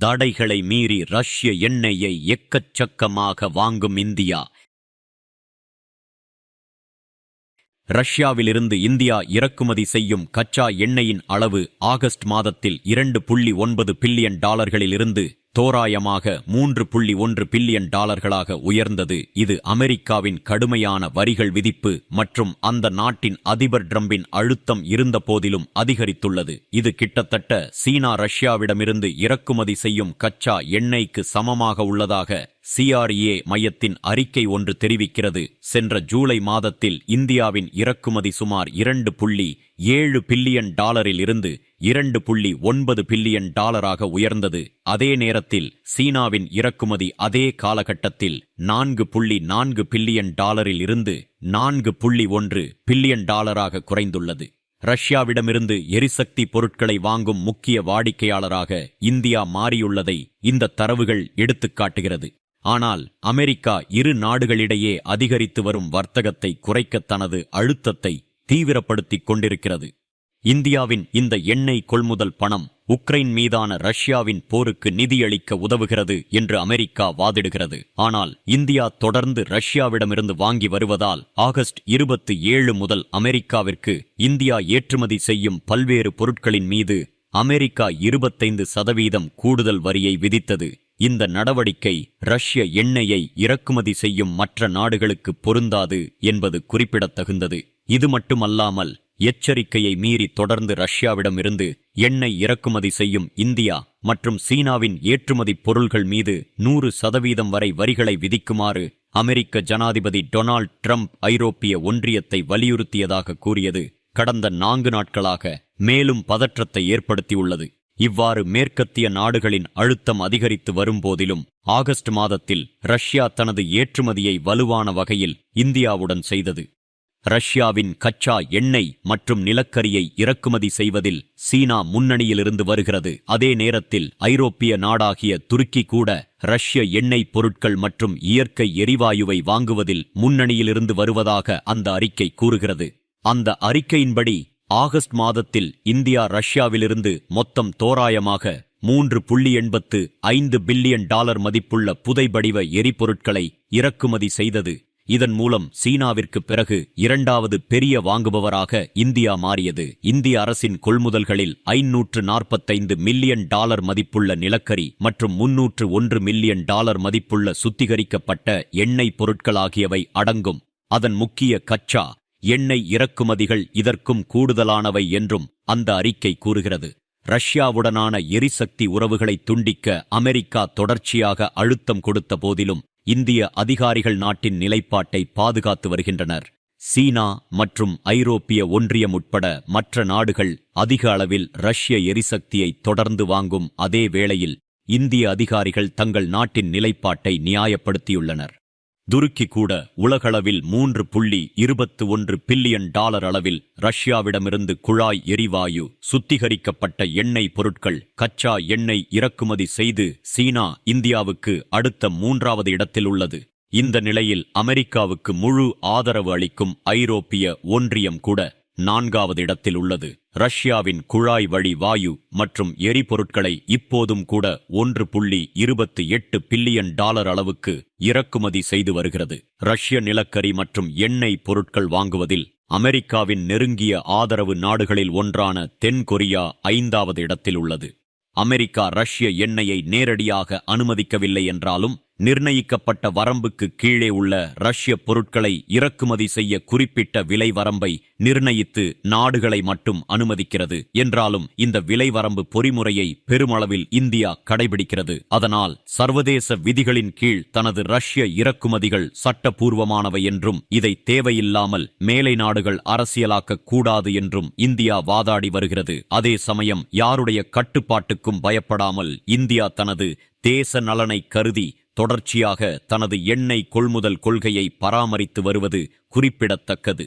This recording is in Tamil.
தடைகளை மீறி ரஷ்ய எண்ணெயை எக்கச்சக்கமாக வாங்கும் இந்தியா. ரஷ்யாவிலிருந்து இந்தியா இறக்குமதி செய்யும் கச்சா எண்ணெயின் அளவு ஆகஸ்ட் மாதத்தில் இரண்டு புள்ளி ஒன்பது பில்லியன் டாலர்களிலிருந்து தோராயமாக மூன்று புள்ளி ஒன்று பில்லியன் டாலர்களாக உயர்ந்தது. இது அமெரிக்காவின் கடுமையான வரிகள் விதிப்பு மற்றும் அந்த நாட்டின் அதிபர் ட்ரம்பின் அழுத்தம் இருந்த போதிலும் அதிகரித்துள்ளது. இது கிட்டத்தட்ட சீனா ரஷ்யாவிடமிருந்து இறக்குமதி செய்யும் கச்சா எண்ணெய்க்கு சமமாக உள்ளதாக சிஆர்ஏ மையத்தின் அறிக்கை ஒன்று தெரிவிக்கிறது. சென்ற ஜூலை மாதத்தில் இந்தியாவின் இறக்குமதி சுமார் இரண்டு புள்ளி ஏழு பில்லியன் டாலரில் இருந்து இரண்டு புள்ளி ஒன்பது பில்லியன் டாலராக உயர்ந்தது. அதே நேரத்தில் சீனாவின் இறக்குமதி அதே காலகட்டத்தில் நான்கு புள்ளி நான்கு பில்லியன் டாலரில் இருந்து நான்கு புள்ளி ஒன்று பில்லியன் டாலராக குறைந்துள்ளது. ரஷ்யாவிடமிருந்து எரிசக்தி பொருட்களை வாங்கும் முக்கிய வாடிக்கையாளராக இந்தியா மாறியுள்ளதை இந்த தரவுகள் எடுத்துக்காட்டுகிறது ஆனால் அமெரிக்கா இரு நாடுகளிடையே அதிகரித்து வரும் வர்த்தகத்தை குறைக்க தனது அழுத்தத்தை தீவிரப்படுத்திக் கொண்டிருக்கிறது. இந்தியாவின் இந்த எண்ணெய் கொள்முதல் பணம் உக்ரைன் மீதான ரஷ்யாவின் போருக்கு நிதியளிக்க உதவுகிறது என்று அமெரிக்கா வாதிடுகிறது. ஆனால் இந்தியா தொடர்ந்து ரஷ்யாவிடமிருந்து வாங்கி வருவதால் ஆகஸ்ட் இருபத்தி ஏழு முதல் அமெரிக்காவிற்கு இந்தியா ஏற்றுமதி செய்யும் பல்வேறு பொருட்களின் மீது அமெரிக்கா இருபத்தைந்து சதவீதம் கூடுதல் வரியை விதித்தது. இந்த நடவடிக்கை ரஷ்ய எண்ணெயை இறக்குமதி செய்யும் மற்ற நாடுகளுக்கு பொருந்தாது என்பது குறிப்பிடத்தகுந்தது. இது மட்டுமல்லாமல் எச்சரிக்கையை மீறி தொடர்ந்து ரஷ்யாவிடமிருந்து எண்ணெய் இறக்குமதி செய்யும் இந்தியா மற்றும் சீனாவின் ஏற்றுமதி பொருள்கள் மீது நூறு சதவீதம் வரை வரிகளை விதிக்குமாறு அமெரிக்க ஜனாதிபதி டொனால்ட் ட்ரம்ப் ஐரோப்பிய ஒன்றியத்தை வலியுறுத்தியதாக கூறியது கடந்த நான்கு நாட்களாக மேலும் பதற்றத்தை ஏற்படுத்தியுள்ளது. இவ்வாறு மேற்கத்திய நாடுகளின் அழுத்தம் அதிகரித்து வரும்போதிலும் ஆகஸ்ட் மாதத்தில் ரஷ்யா தனது ஏற்றுமதியை வலுவான வகையில் இந்தியாவுடன் செய்தது. ரஷ்யாவின் கச்சா எண்ணெய் மற்றும் நிலக்கரியை இறக்குமதி செய்வதில் சீனா முன்னணியிலிருந்து வருகிறது. அதே நேரத்தில் ஐரோப்பிய நாடாகிய துருக்கி கூட ரஷ்ய எண்ணெய் பொருட்கள் மற்றும் இயற்கை எரிவாயுவை வாங்குவதில் முன்னணியிலிருந்து வருவதாக அந்த அறிக்கை கூறுகிறது. அந்த அறிக்கையின்படி ஆகஸ்ட் மாதத்தில் இந்தியா ரஷ்யாவிலிருந்து மொத்தம் தோராயமாக மூன்று புள்ளி எண்பத்து ஐந்து பில்லியன் டாலர் மதிப்புள்ள புதைபடிவ எரிபொருட்களை இறக்குமதி செய்தது. இதன் மூலம் சீனாவிற்கு பிறகு இரண்டாவது பெரிய வாங்குபவராக இந்தியா மாறியது. இந்திய அரசின் கொள்முதல்களில் ஐநூற்று நாற்பத்தைந்து மில்லியன் டாலர் மதிப்புள்ள நிலக்கரி மற்றும் முன்னூற்று ஒன்று மில்லியன் டாலர் மதிப்புள்ள சுத்திகரிக்கப்பட்ட எண்ணெய் பொருட்கள் ஆகியவை அடங்கும். அதன் முக்கிய கச்சா எண்ணெய் இறக்குமதிகள் இதற்கும் கூடுதலானவை என்றும் அந்த அறிக்கை கூறுகிறது. ரஷ்யாவுடனான எரிசக்தி உறவுகளை துண்டிக்க அமெரிக்கா தொடர்ச்சியாக அழுத்தம் கொடுத்த போதிலும் இந்திய அதிகாரிகள் நாட்டின் நிலைப்பாட்டை பாதுகாத்து வருகின்றனர். சீனா மற்றும் ஐரோப்பிய ஒன்றியம் உட்பட மற்ற நாடுகள் அதிக அளவில் ரஷ்ய எரிசக்தியை தொடர்ந்து வாங்கும் அதே வேளையில் இந்திய அதிகாரிகள் தங்கள் நாட்டின் நிலைப்பாட்டை நியாயப்படுத்தியுள்ளனர். துருக்கி கூட உலகளவில் மூன்று புள்ளி இருபத்து ஒன்று பில்லியன் டாலர் அளவில் ரஷ்யாவிடமிருந்து குழாய் எரிவாயு சுத்திகரிக்கப்பட்ட எண்ணெய் பொருட்கள் கச்சா எண்ணெய் இறக்குமதி செய்து சீனா இந்தியாவுக்கு அடுத்த மூன்றாவது இடத்தில் உள்ளது. இந்த நிலையில் அமெரிக்காவுக்கு முழு ஆதரவு அளிக்கும் ஐரோப்பிய ஒன்றியம் கூட நான்காவது இடத்தில் உள்ளது. ரஷ்யாவின் குழாய் வழி வாயு மற்றும் எரிபொருட்களை இப்போதும் கூட ஒன்று புள்ளி இருபத்தி எட்டு பில்லியன் டாலர் அளவுக்கு இறக்குமதி செய்து வருகிறது. ரஷ்ய நிலக்கரி மற்றும் எண்ணெய் பொருட்கள் வாங்குவதில் அமெரிக்காவின் நெருங்கிய ஆதரவு நாடுகளில் ஒன்றான தென் கொரியா ஐந்தாவது இடத்தில் உள்ளது. அமெரிக்கா ரஷ்ய எண்ணெயை நேரடியாக அனுமதிக்கவில்லை என்றாலும் நிர்ணயிக்கப்பட்ட வரம்புக்கு கீழே உள்ள ரஷ்ய பொருட்களை இறக்குமதி செய்ய குறிப்பிட்ட விலை வரம்பை நிர்ணயித்து நாடுகளை மட்டும் அனுமதிக்கிறது. என்றாலும் இந்த விலை வரம்பு பொறிமுறையை பெருமளவில் இந்தியா கடைபிடிக்கிறது. அதனால் சர்வதேச விதிகளின் கீழ் தனது ரஷ்ய இறக்குமதிகள் சட்டபூர்வமானவை என்றும் இதை தேவையில்லாமல் மேலை நாடுகள் அரசியலாக்க கூடாது என்றும் இந்தியா வாதாடி வருகிறது. அதே சமயம் யாருடைய கட்டுப்பாட்டுக்கும் பயப்படாமல் இந்தியா தனது தேச நலனை கருதி தொடர்ச்சியாக தனது எண்ணெய் கொள்முதல் கொள்கையை பராமரித்து வருவது குறிப்பிடத்தக்கது.